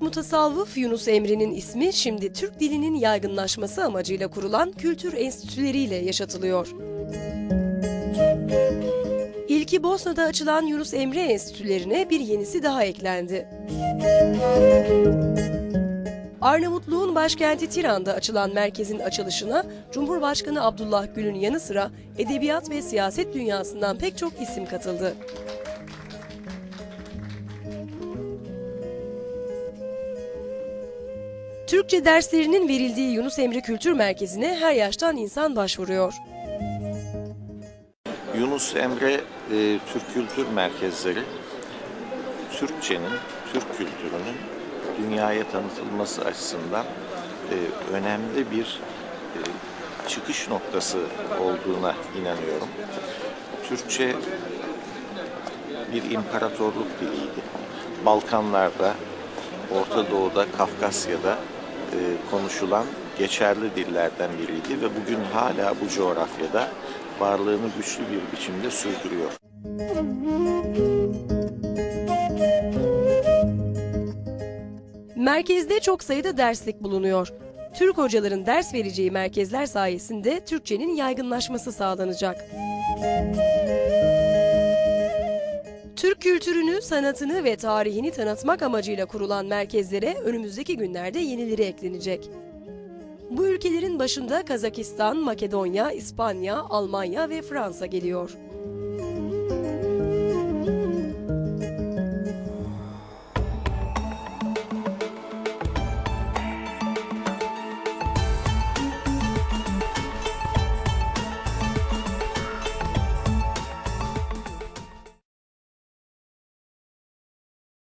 mutasavvıf Yunus Emre'nin ismi şimdi Türk dilinin yaygınlaşması amacıyla kurulan kültür enstitüleriyle yaşatılıyor. İlki Bosna'da açılan Yunus Emre Enstitülerine bir yenisi daha eklendi. Arnavutluğun başkenti Tiran'da açılan merkezin açılışına Cumhurbaşkanı Abdullah Gül'ün yanı sıra edebiyat ve siyaset dünyasından pek çok isim katıldı. Türkçe derslerinin verildiği Yunus Emre Kültür Merkezi'ne her yaştan insan başvuruyor. Yunus Emre e, Türk Kültür Merkezleri Türkçenin, Türk kültürünün dünyaya tanıtılması açısından e, önemli bir e, çıkış noktası olduğuna inanıyorum. Türkçe bir imparatorluk diliydi. Balkanlarda, Orta Doğu'da, Kafkasya'da e, konuşulan geçerli dillerden biriydi ve bugün hala bu coğrafyada varlığını güçlü bir biçimde sürdürüyor. Merkezde çok sayıda derslik bulunuyor. Türk hocaların ders vereceği merkezler sayesinde Türkçenin yaygınlaşması sağlanacak. Türk kültürünü, sanatını ve tarihini tanıtmak amacıyla kurulan merkezlere önümüzdeki günlerde yenileri eklenecek. Bu ülkelerin başında Kazakistan, Makedonya, İspanya, Almanya ve Fransa geliyor.